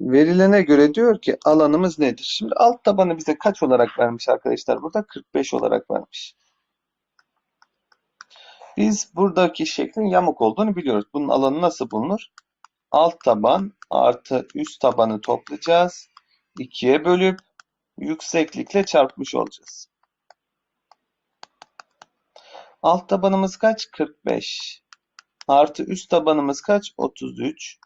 Verilene göre diyor ki alanımız nedir? Şimdi alt tabanı bize kaç olarak vermiş arkadaşlar? Burada 45 olarak vermiş. Biz buradaki şeklin yamuk olduğunu biliyoruz. Bunun alanı nasıl bulunur? Alt taban artı üst tabanı toplayacağız. 2'ye bölüp yükseklikle çarpmış olacağız. Alt tabanımız kaç? 45. Artı üst tabanımız kaç? 33.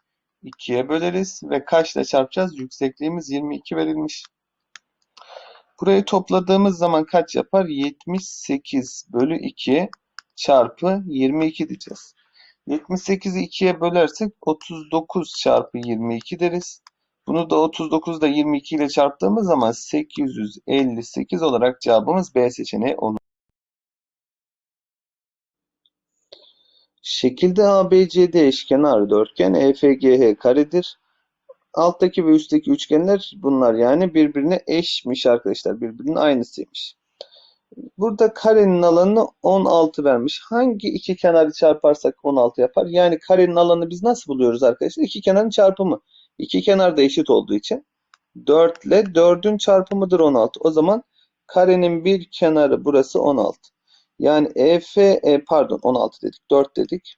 2'ye böleriz ve kaçla çarpacağız? Yüksekliğimiz 22 verilmiş. Burayı topladığımız zaman kaç yapar? 78 bölü 2 çarpı 22 diyeceğiz. 78'i 2'ye bölersek 39 çarpı 22 deriz. Bunu da 39 da 22 ile çarptığımız zaman 858 olarak cevabımız B seçeneği olur. Şekilde ABCD eşkenar dörtgen EFGH karedir. Alttaki ve üstteki üçgenler bunlar yani birbirine eşmiş arkadaşlar. Birbirinin aynısıymış. Burada karenin alanını 16 vermiş. Hangi iki kenarı çarparsak 16 yapar? Yani karenin alanını biz nasıl buluyoruz arkadaşlar? İki kenarın çarpımı. İki kenar da eşit olduğu için 4 ile 4'ün çarpımıdır 16. O zaman karenin bir kenarı burası 16. Yani EF e, pardon 16 dedik 4 dedik.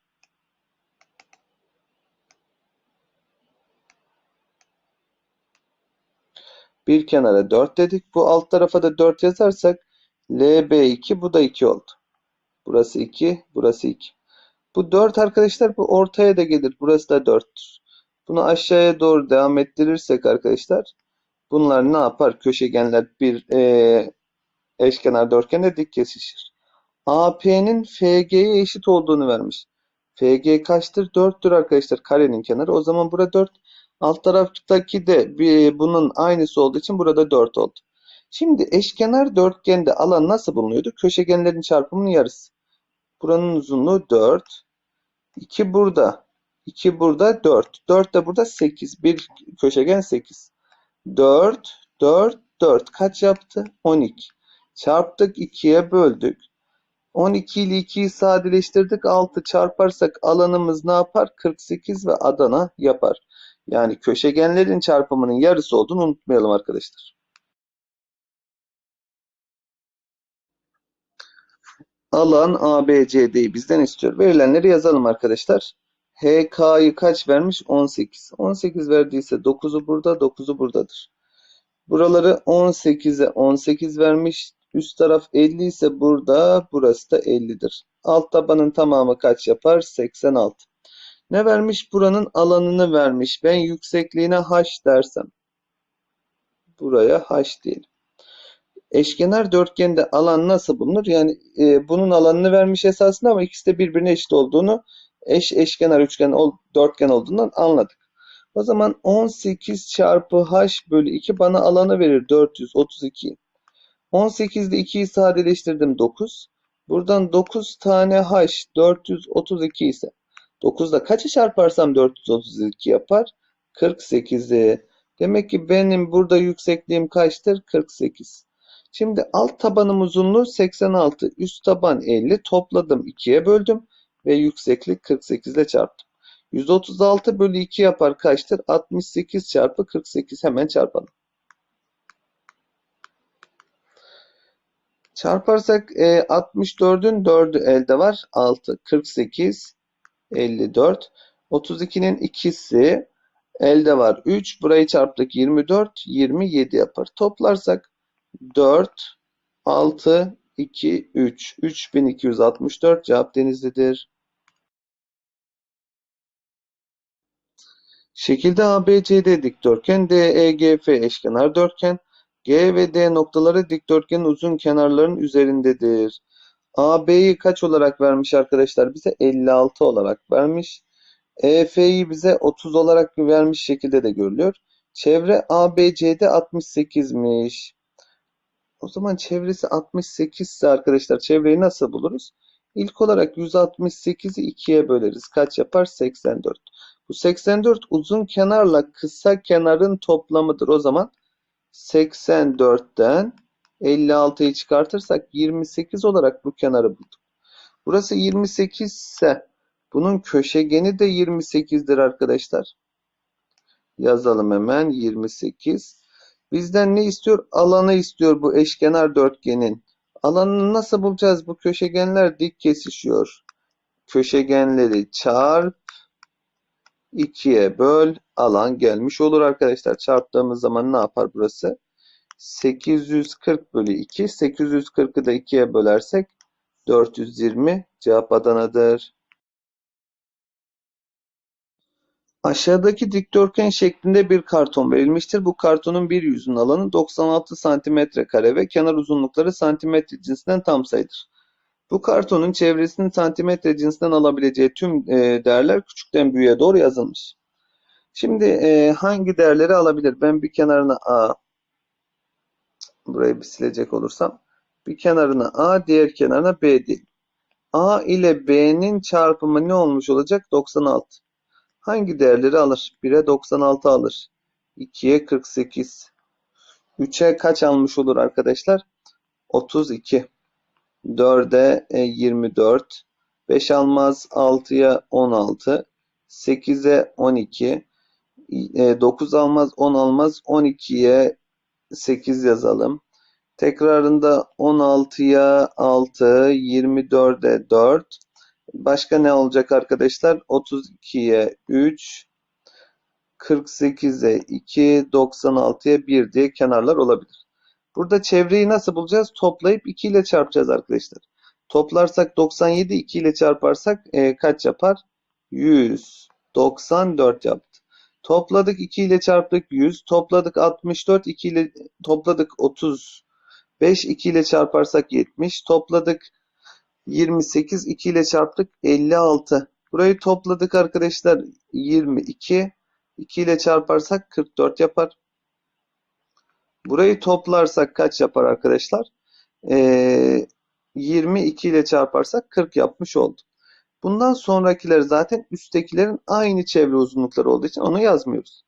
Bir kenara 4 dedik. Bu alt tarafa da 4 yazarsak LB2 bu da 2 oldu. Burası 2, burası 2. Bu 4 arkadaşlar bu ortaya da gelir. Burası da 4'tür. Bunu aşağıya doğru devam ettirirsek arkadaşlar bunlar ne yapar? Köşegenler bir e, eşkenar dörtgende dik kesişir. AP'nin FG'ye eşit olduğunu vermiş. FG kaçtır? 4'tür arkadaşlar karenin kenarı. O zaman burada 4. Alt taraftaki de bir, bunun aynısı olduğu için burada 4 oldu. Şimdi eşkenar dörtgende alan nasıl bulunuyordu? Köşegenlerin çarpımının yarısı. Buranın uzunluğu 4. 2 burada. 2 burada 4. 4 de burada 8. Bir köşegen 8. 4, 4, 4. Kaç yaptı? 12. Çarptık 2'ye böldük. 12 ile 2'yi sadeleştirdik. 6 çarparsak alanımız ne yapar? 48 ve Adana yapar. Yani köşegenlerin çarpımının yarısı olduğunu unutmayalım arkadaşlar. Alan ABCD'yi bizden istiyor. Verilenleri yazalım arkadaşlar. HK'yı kaç vermiş? 18. 18 verdiyse 9'u burada, 9'u buradadır. Buraları 18'e 18 vermiş. Üst taraf 50 ise burada, burası da 50'dir. Alt tabanın tamamı kaç yapar? 86. Ne vermiş? Buranın alanını vermiş. Ben yüksekliğine h dersem. Buraya h diyelim. Eşkenar dörtgende alan nasıl bulunur? Yani e, bunun alanını vermiş esasında ama ikisi de birbirine eşit olduğunu eş eşkenar üçgen ol, dörtgen olduğundan anladık. O zaman 18 çarpı h bölü 2 bana alanı verir 432. 18'de 2'yi sadeleştirdim 9. Buradan 9 tane h 432 ise 9'da kaçı çarparsam 432 yapar? 48'i. Demek ki benim burada yüksekliğim kaçtır? 48. Şimdi alt tabanım uzunluğu 86, üst taban 50 topladım 2'ye böldüm ve yükseklik 48 ile çarptım. 136 bölü 2 yapar kaçtır? 68 çarpı 48 hemen çarpalım. Çarparsak e, 64'ün 4'ü elde var. 6, 48, 54. 32'nin ikisi elde var. 3. Burayı çarptık 24, 27 yapar. Toplarsak 4, 6, 2, 3. 3264 cevap Denizli'dir. Şekilde ABCD dikdörtgen, DEGF eşkenar dörtgen, G ve D noktaları dikdörtgenin uzun kenarlarının üzerindedir. AB'yi kaç olarak vermiş arkadaşlar? Bize 56 olarak vermiş. EF'yi bize 30 olarak vermiş şekilde de görülüyor. Çevre ABC'de 68'miş. O zaman çevresi 68 ise arkadaşlar çevreyi nasıl buluruz? İlk olarak 168'i 2'ye böleriz. Kaç yapar? 84. Bu 84 uzun kenarla kısa kenarın toplamıdır. O zaman 84'ten 56'yı çıkartırsak 28 olarak bu kenarı bulduk. Burası 28 ise bunun köşegeni de 28'dir arkadaşlar. Yazalım hemen 28. Bizden ne istiyor? Alanı istiyor bu eşkenar dörtgenin. Alanını nasıl bulacağız? Bu köşegenler dik kesişiyor. Köşegenleri çarp 2'ye böl alan gelmiş olur arkadaşlar. Çarptığımız zaman ne yapar burası? 840 bölü 2. 840'ı da 2'ye bölersek 420 cevap Adana'dır. Aşağıdaki dikdörtgen şeklinde bir karton verilmiştir. Bu kartonun bir yüzünün alanı 96 santimetre kare ve kenar uzunlukları santimetre cinsinden tam sayıdır. Bu kartonun çevresinin santimetre cinsinden alabileceği tüm e, değerler küçükten büyüğe doğru yazılmış. Şimdi e, hangi değerleri alabilir? Ben bir kenarına A, burayı bir silecek olursam, bir kenarına A, diğer kenarına B değil. A ile B'nin çarpımı ne olmuş olacak? 96. Hangi değerleri alır? 1'e 96 alır. 2'ye 48. 3'e kaç almış olur arkadaşlar? 32. 4'e 24. 5 almaz. 6'ya 16. 8'e 12. 9 almaz. 10 almaz. 12'ye 8 yazalım. Tekrarında 16'ya 6. 24'e 4. Başka ne olacak arkadaşlar? 32'ye 3, 48'e 2, 96'ya 1 diye kenarlar olabilir. Burada çevreyi nasıl bulacağız? Toplayıp 2 ile çarpacağız arkadaşlar. Toplarsak 97, 2 ile çarparsak e, kaç yapar? 194 yaptı. Topladık 2 ile çarptık 100. Topladık 64, 2 ile topladık 35, 2 ile çarparsak 70. Topladık 28 2 ile çarptık 56. Burayı topladık arkadaşlar 22. 2 ile çarparsak 44 yapar. Burayı toplarsak kaç yapar arkadaşlar? Ee, 22 ile çarparsak 40 yapmış oldu. Bundan sonrakiler zaten üsttekilerin aynı çevre uzunlukları olduğu için onu yazmıyoruz.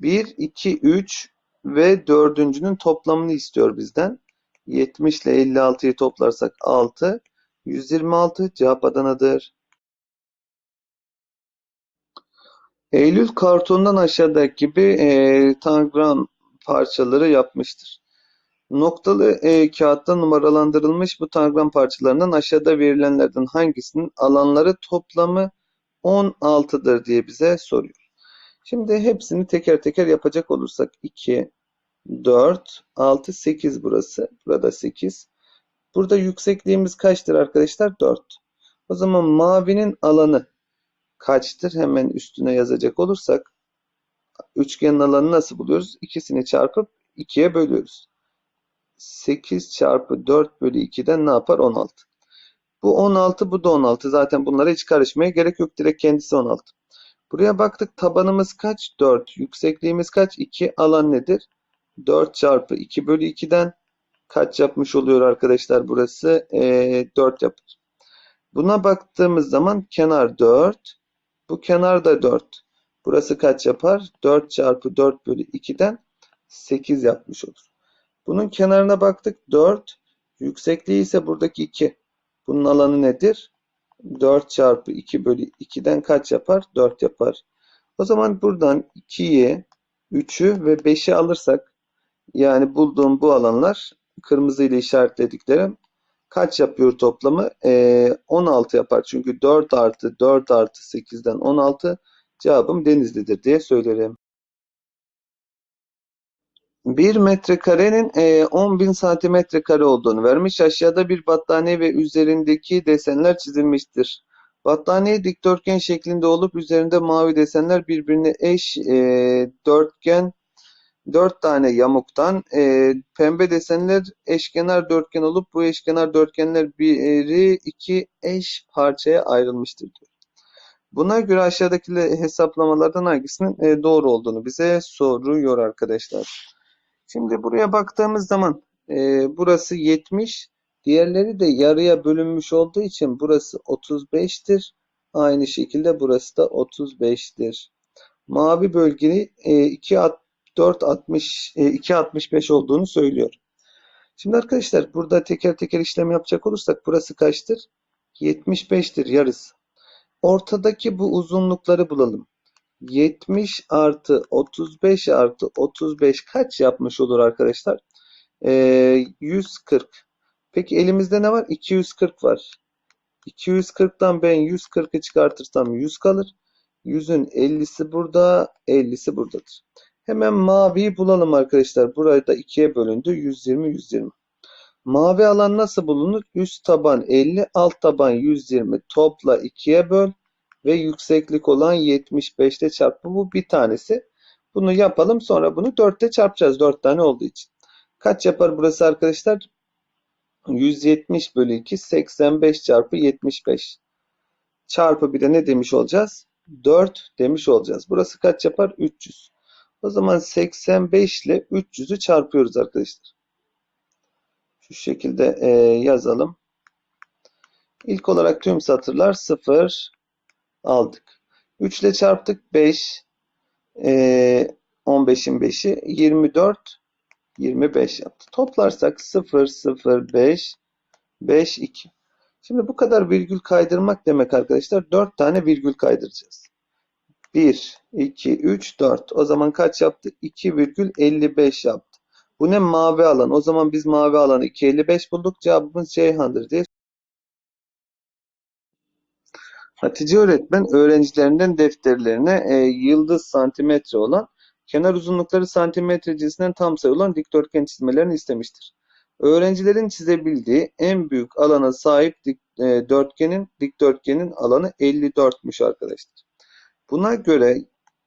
1, 2, 3 ve dördüncünün toplamını istiyor bizden. 70 ile 56'yı toplarsak 6. 126 cevap Adana'dır. Eylül kartondan aşağıdaki gibi e, tangram parçaları yapmıştır. Noktalı e, kağıtta numaralandırılmış bu tangram parçalarından aşağıda verilenlerden hangisinin alanları toplamı 16'dır diye bize soruyor. Şimdi hepsini teker teker yapacak olursak 2, 4, 6, 8 burası. Burada 8. Burada yüksekliğimiz kaçtır arkadaşlar? 4. O zaman mavinin alanı kaçtır? Hemen üstüne yazacak olursak üçgenin alanı nasıl buluyoruz? İkisini çarpıp 2'ye bölüyoruz. 8 çarpı 4 bölü 2'den ne yapar? 16. Bu 16, bu da 16. Zaten bunlara hiç karışmaya gerek yok. Direkt kendisi 16. Buraya baktık. Tabanımız kaç? 4. Yüksekliğimiz kaç? 2. Alan nedir? 4 çarpı 2 bölü 2'den kaç yapmış oluyor arkadaşlar burası? E, 4 yapar. Buna baktığımız zaman kenar 4. Bu kenar da 4. Burası kaç yapar? 4 çarpı 4 bölü 2'den 8 yapmış olur. Bunun kenarına baktık 4. Yüksekliği ise buradaki 2. Bunun alanı nedir? 4 çarpı 2 bölü 2'den kaç yapar? 4 yapar. O zaman buradan 2'yi, 3'ü ve 5'i alırsak yani bulduğum bu alanlar kırmızı ile işaretlediklerim kaç yapıyor toplamı? Ee, 16 yapar. Çünkü 4 artı 4 artı 8'den 16 cevabım Denizli'dir diye söylerim. 1 metrekarenin e, 10 bin santimetre kare olduğunu vermiş. Aşağıda bir battaniye ve üzerindeki desenler çizilmiştir. Battaniye dikdörtgen şeklinde olup üzerinde mavi desenler birbirine eş e, dörtgen 4 tane yamuktan e, pembe desenler eşkenar dörtgen olup bu eşkenar dörtgenler biri iki eş parçaya ayrılmıştır diyor. Buna göre aşağıdaki hesaplamalardan hangisinin e, doğru olduğunu bize soruyor arkadaşlar. Şimdi buraya baktığımız zaman e, burası 70, diğerleri de yarıya bölünmüş olduğu için burası 35'tir. Aynı şekilde burası da 35'tir. Mavi bölgeyi e, 2 4.60 e, 2.65 olduğunu söylüyor. Şimdi arkadaşlar burada teker teker işlem yapacak olursak burası kaçtır? 75'tir yarısı. Ortadaki bu uzunlukları bulalım. 70 artı 35 artı 35 kaç yapmış olur arkadaşlar? Ee, 140. Peki elimizde ne var? 240 var. 240'tan ben 140'ı çıkartırsam 100 kalır. 100'ün 50'si burada, 50'si buradadır. Hemen maviyi bulalım arkadaşlar. Burayı da ikiye bölündü. 120, 120. Mavi alan nasıl bulunur? Üst taban 50, alt taban 120. Topla 2'ye böl ve yükseklik olan 75'te çarpı. Bu bir tanesi. Bunu yapalım. Sonra bunu 4'te çarpacağız. 4 tane olduğu için. Kaç yapar burası arkadaşlar? 170 bölü 2 85 çarpı 75. Çarpı bir de ne demiş olacağız? 4 demiş olacağız. Burası kaç yapar? 300. O zaman 85 ile 300'ü çarpıyoruz arkadaşlar. Şu şekilde e, yazalım. İlk olarak tüm satırlar 0 aldık. 3 ile çarptık 5. E, 15'in 5'i 24 25 yaptı. Toplarsak 0 0 5 5 2. Şimdi bu kadar virgül kaydırmak demek arkadaşlar 4 tane virgül kaydıracağız. 1 2 3 4. O zaman kaç yaptı? 2,55 yaptı. Bu ne mavi alan? O zaman biz mavi alanı 2,55 bulduk. Cevabımız Ceyhan'dır diye. Hatice öğretmen öğrencilerinden defterlerine e, yıldız santimetre olan kenar uzunlukları santimetre cinsinden tam sayı olan dikdörtgen çizmelerini istemiştir. Öğrencilerin çizebildiği en büyük alana sahip dik, e, dörtgenin dikdörtgenin alanı 54'müş arkadaşlar. Buna göre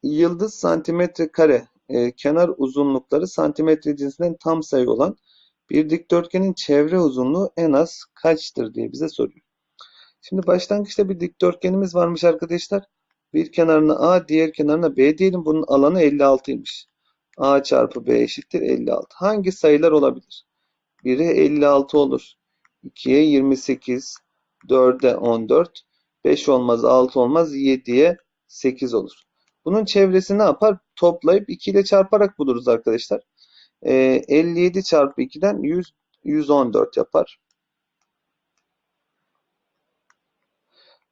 yıldız santimetre kare e, kenar uzunlukları santimetre cinsinden tam sayı olan bir dikdörtgenin çevre uzunluğu en az kaçtır diye bize soruyor. Şimdi başlangıçta bir dikdörtgenimiz varmış arkadaşlar. Bir kenarına A, diğer kenarına B diyelim. Bunun alanı 56'ymış. A çarpı B eşittir 56. Hangi sayılar olabilir? 1'e 56 olur. 2'ye 28, 4'e 14, 5 olmaz, 6 olmaz, 7'ye 8 olur. Bunun çevresi ne yapar? Toplayıp 2 ile çarparak buluruz arkadaşlar. Ee, 57 çarpı 2'den 100, 114 yapar.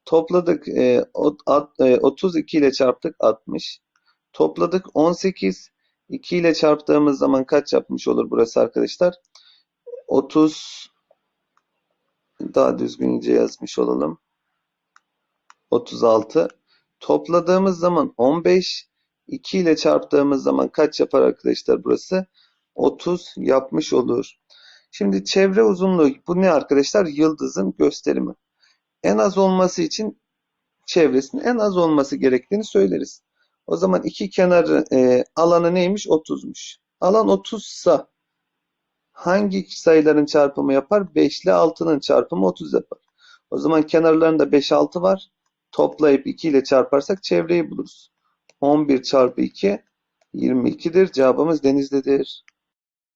Topladık e, at- e, 32 ile çarptık 60. Topladık 18. 2 ile çarptığımız zaman kaç yapmış olur burası arkadaşlar? 30 daha düzgünce yazmış olalım. 36. Topladığımız zaman 15. 2 ile çarptığımız zaman kaç yapar arkadaşlar burası? 30 yapmış olur. Şimdi çevre uzunluğu bu ne arkadaşlar? Yıldızın gösterimi. En az olması için çevresinin en az olması gerektiğini söyleriz. O zaman iki kenar e, alanı neymiş? 30'muş. Alan 30 ise hangi sayıların çarpımı yapar? 5 ile 6'nın çarpımı 30 yapar. O zaman kenarlarında 5 6 var. Toplayıp 2 ile çarparsak çevreyi buluruz. 11 çarpı 2 22'dir. Cevabımız Denizli'dir.